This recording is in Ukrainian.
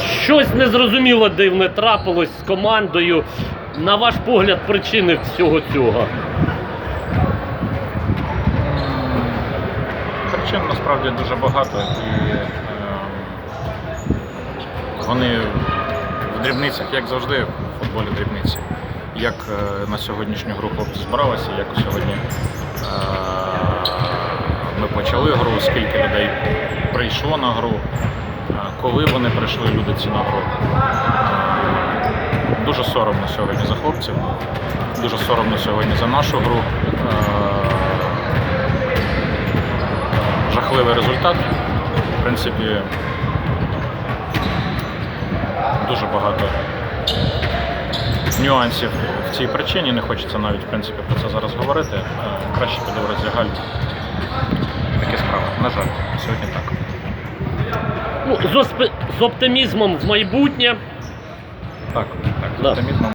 Щось незрозуміло дивне трапилось з командою. На ваш погляд, причини всього цього. Причин насправді дуже багато і е, вони в дрібницях, як завжди, в футболі дрібниці. Як е, на сьогоднішню гру хлопці збиралися, як сьогодні е, ми почали гру, скільки людей прийшло на гру, коли вони прийшли люди ці на гру. Е, Дуже соромно сьогодні за хлопців, дуже соромно сьогодні за нашу гру. Жахливий результат. В принципі, дуже багато нюансів в цій причині. Не хочеться навіть в принципі про це зараз говорити. Краще піду в. Такі справи. На жаль, сьогодні з, оптимізмом в майбутнє. Так, так, з оптимізмом.